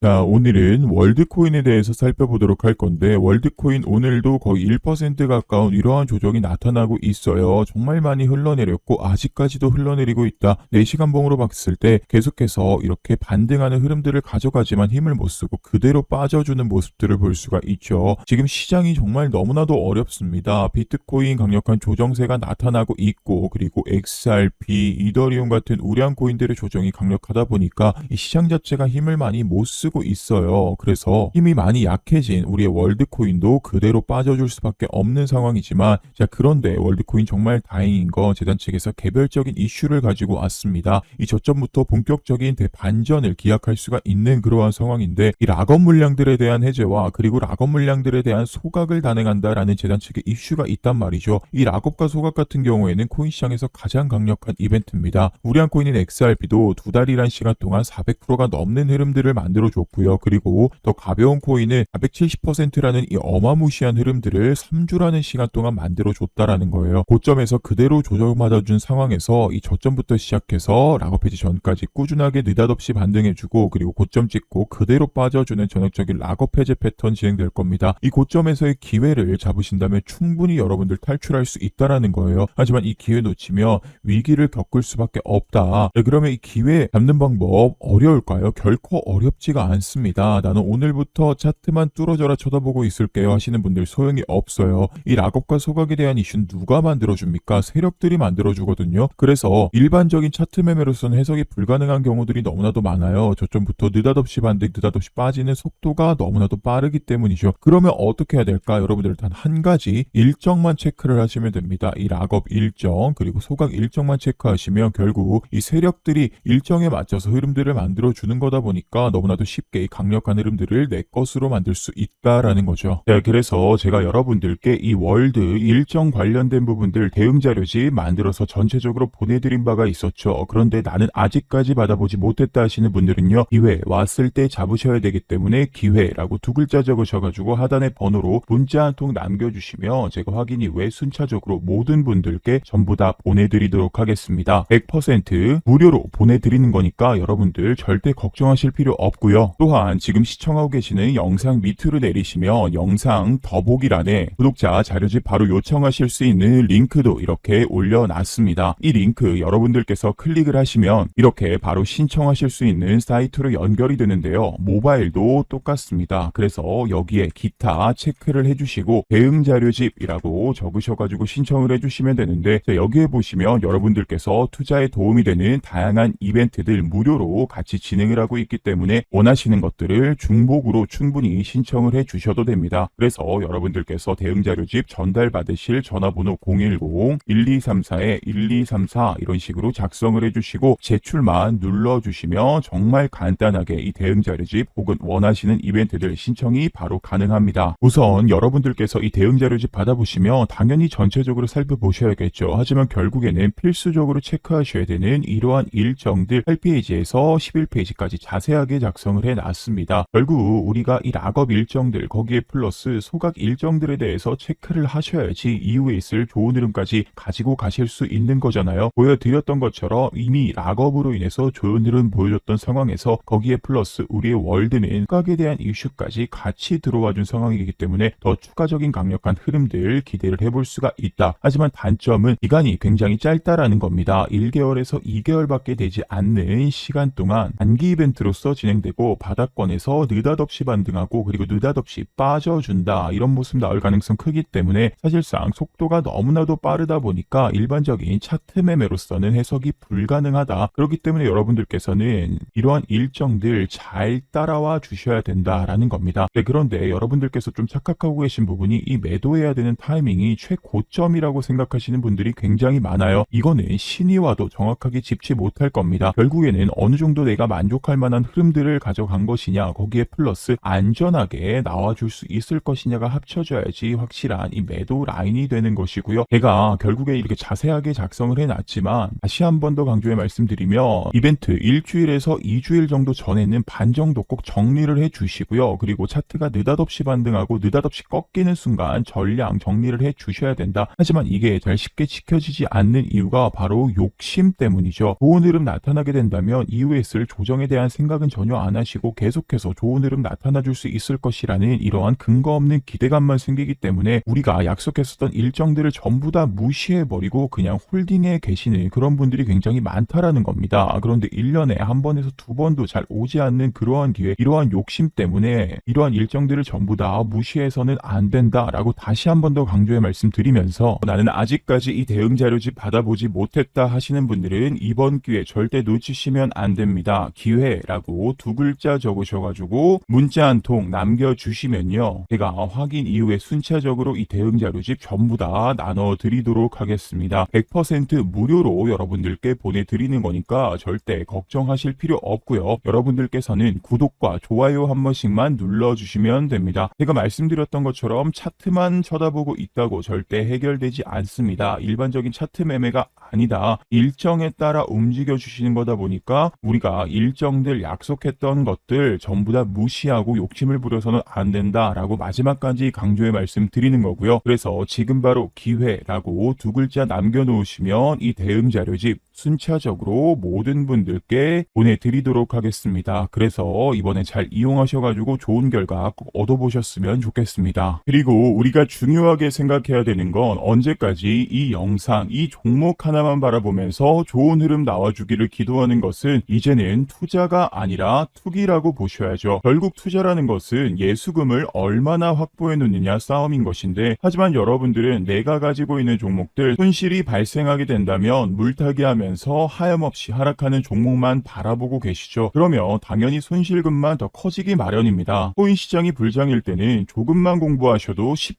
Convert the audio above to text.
자, 오늘은 월드코인에 대해서 살펴보도록 할 건데, 월드코인 오늘도 거의 1% 가까운 이러한 조정이 나타나고 있어요. 정말 많이 흘러내렸고, 아직까지도 흘러내리고 있다. 4시간 봉으로 봤을 때 계속해서 이렇게 반등하는 흐름들을 가져가지만 힘을 못 쓰고 그대로 빠져주는 모습들을 볼 수가 있죠. 지금 시장이 정말 너무나도 어렵습니다. 비트코인 강력한 조정세가 나타나고 있고, 그리고 XRP, 이더리움 같은 우량 코인들의 조정이 강력하다 보니까 이 시장 자체가 힘을 많이 못 쓰고 있어요. 그래서 힘이 많이 약해진 우리의 월드코인도 그대로 빠져줄 수밖에 없는 상황이지만 자 그런데 월드코인 정말 다행인 건 재단 측에서 개별적인 이슈를 가지고 왔습니다. 이 저점부터 본격적인 대반전을 기약할 수가 있는 그러한 상황인데 이 락업 물량들에 대한 해제와 그리고 락업 물량들에 대한 소각을 단행한다라는 재단 측의 이슈가 있단 말이죠. 이 락업과 소각 같은 경우에는 코인 시장에서 가장 강력한 이벤트입니다. 우량 코인인 XRP도 두 달이란 시간 동안 400%가 넘는 흐름들을 만들어 줬 고요. 그리고 더 가벼운 코인은 470%라는 이 어마무시한 흐름들을 3주라는 시간 동안 만들어 줬다라는 거예요. 고점에서 그대로 조정받아준 상황에서 이 저점부터 시작해서 락업 해지 전까지 꾸준하게 느닷없이 반등해주고 그리고 고점 찍고 그대로 빠져주는 전형적인 락업 해제 패턴 진행될 겁니다. 이 고점에서의 기회를 잡으신다면 충분히 여러분들 탈출할 수 있다라는 거예요. 하지만 이 기회 놓치면 위기를 겪을 수밖에 없다. 네, 그러면 이 기회 잡는 방법 어려울까요? 결코 어렵지가 않습니다. 나는 오늘부터 차트만 뚫어져라 쳐다보고 있을게요 하시는 분들 소용이 없어요. 이 락업과 소각에 대한 이슈는 누가 만들어줍니까? 세력들이 만들어주거든요. 그래서 일반적인 차트 매매로서는 해석이 불가능한 경우들이 너무나도 많아요. 저점부터 느닷없이 반등, 느닷없이 빠지는 속도가 너무나도 빠르기 때문이죠. 그러면 어떻게 해야 될까? 여러분들 단 한 가지 일정만 체크를 하시면 됩니다. 이 락업 일정 그리고 소각 일정만 체크하시면 결국 이 세력들이 일정에 맞춰서 흐름들을 만들어 주는 거다 보니까 너무나도 쉽 게이 강력한 흐름들을 내 것으로 만들 수 있다라는 거죠. 네, 그래서 제가 여러분들께 이 월드 일정 관련된 부분들 대응 자료지 만들어서 전체적으로 보내드린 바가 있었죠. 그런데 나는 아직까지 받아보지 못했다 하시는 분들은요, 기회 왔을 때 잡으셔야 되기 때문에 기회라고 두 글자 적으셔가지고 하단의 번호로 문자 한 통 남겨주시면 제가 확인 이후에 순차적으로 모든 분들께 전부 다 보내드리도록 하겠습니다. 100% 무료로 보내드리는 거니까 여러분들 절대 걱정하실 필요 없고요. 또한 지금 시청하고 계시는 영상 밑으로 내리시면 영상 더보기란에 구독자 자료집 바로 요청하실 수 있는 링크도 이렇게 올려놨습니다. 이 링크 여러분들께서 클릭을 하시면 이렇게 바로 신청하실 수 있는 사이트로 연결이 되는데요. 모바일도 똑같습니다. 그래서 여기에 기타 체크를 해주시고 대응 자료집이라고 적으셔가지고 신청을 해주시면 되는데 자, 여기에 보시면 여러분들께서 투자에 도움이 되는 다양한 이벤트들 무료로 같이 진행을 하고 있기 때문에 원하시는 것들을 중복으로 충분히 신청을 해 주셔도 됩니다. 그래서 여러분들께서 대응 자료집 전달 받으실 전화번호 010-1234-1234 이런 식으로 작성을 해주시고 제출만 눌러주시면 정말 간단하게 이 대응 자료집 혹은 원하시는 이벤트들 신청이 바로 가능합니다. 우선 여러분들께서 이 대응 자료집 받아보시면 당연히 전체적으로 살펴보셔야겠죠. 하지만 결국에는 필수적으로 체크하셔야 되는 이러한 일정들 8페이지에서 11페이지까지 자세하게 작성을 해 놨습니다. 결국 우리가 이 락업 일정들 거기에 플러스 소각 일정들에 대해서 체크를 하셔야지 이후에 있을 좋은 흐름까지 가지고 가실 수 있는 거잖아요. 보여드렸던 것처럼 이미 락업으로 인해서 좋은 흐름 보여줬던 상황에서 거기에 플러스 우리의 월드는 소각에 대한 이슈까지 같이 들어와 준 상황이기 때문에 더 추가적인 강력한 흐름들 기대를 해볼 수가 있다. 하지만 단점은 기간이 굉장히 짧다라는 겁니다. 1개월에서 2개월밖에 되지 않는 시간 동안 단기 이벤트로서 진행되고 바닥권에서 느닷없이 반등하고 그리고 느닷없이 빠져준다 이런 모습 나올 가능성 크기 때문에 사실상 속도가 너무나도 빠르다 보니까 일반적인 차트 매매로서는 해석이 불가능하다. 그렇기 때문에 여러분들께서는 이러한 일정들 잘 따라와 주셔야 된다라는 겁니다. 네, 그런데 여러분들께서 좀 착각하고 계신 부분이 이 매도해야 되는 타이밍이 최고점이라고 생각하시는 분들이 굉장히 많아요. 이거는 신이 와도 정확하게 짚지 못할 겁니다. 결국에는 어느 정도 내가 만족할 만한 흐름들을 가져 간 것이냐 거기에 플러스 안전하게 나와줄 수 있을 것이냐가 합쳐져야지 확실한 이 매도 라인이 되는 것이고요. 제가 결국에 이렇게 자세하게 작성을 해놨지만 다시 한 번 더 강조해 말씀드리면 이벤트 일주일에서 2주일 정도 전에는 반 정도 꼭 정리를 해 주시고요. 그리고 차트가 느닷없이 반등하고 느닷없이 꺾이는 순간 전량 정리를 해 주셔야 된다. 하지만 이게 잘 쉽게 지켜지지 않는 이유가 바로 욕심 때문이죠. 좋은 흐름 나타나게 된다면 이후에 쓸 조정에 대한 생각은 전혀 안 하시고 하시고 계속해서 좋은 흐름 나타나 줄 수 있을 것이라는 이러한 근거 없는 기대감만 생기기 때문에 우리가 약속했었던 일정들을 전부 다 무시해버리고 그냥 홀딩에 계시는 그런 분들이 굉장히 많다라는 겁니다. 그런데 1년에 한 번에서 두 번도 잘 오지 않는 그러한 기회, 이러한 욕심 때문에 이러한 일정들을 전부 다 무시해서는 안 된다라고 다시 한 번 더 강조해 말씀드리면서 나는 아직까지 이 대응 자료집 받아보지 못했다 하시는 분들은 이번 기회 절대 놓치시면 안 됩니다. 기회라고 두 글자 적으셔가지고 문자 한 통 남겨주시면요. 제가 확인 이후에 순차적으로 이 대응 자료집 전부 다 나눠드리도록 하겠습니다. 100% 무료로 여러분들께 보내드리는 거니까 절대 걱정하실 필요 없고요. 여러분들께서는 구독과 좋아요 한 번씩만 눌러주시면 됩니다. 제가 말씀드렸던 것처럼 차트만 쳐다보고 있다고 절대 해결되지 않습니다. 일반적인 차트 매매가 아니다. 일정에 따라 움직여 주시는 거다 보니까 우리가 일정들 약속했던 것들 전부 다 무시하고 욕심을 부려서는 안 된다라고 마지막까지 강조해 말씀 드리는 거고요. 그래서 지금 바로 기회라고 두 글자 남겨놓으시면 이 대응 자료집 순차적으로 모든 분들께 보내드리도록 하겠습니다. 그래서 이번에 잘 이용하셔가지고 좋은 결과 꼭 얻어보셨으면 좋겠습니다. 그리고 우리가 중요하게 생각해야 되는 건 언제까지 이 영상, 이 종목 하나만 바라보면서 좋은 흐름 나와주기를 기도하는 것은 이제는 투자가 아니라 투기 라고 보셔야죠. 결국 투자라는 것은 예수금을 얼마나 확보해 놓느냐 싸움인 것인데 하지만 여러분들은 내가 가지고 있는 종목들 손실이 발생하게 된다면 물타기 하면서 하염없이 하락하는 종목만 바라보고 계시죠. 그러면 당연히 손실금만 더 커지기 마련입니다. 코인 시장이 불장일 때는 조금만 공부하셔도 쉽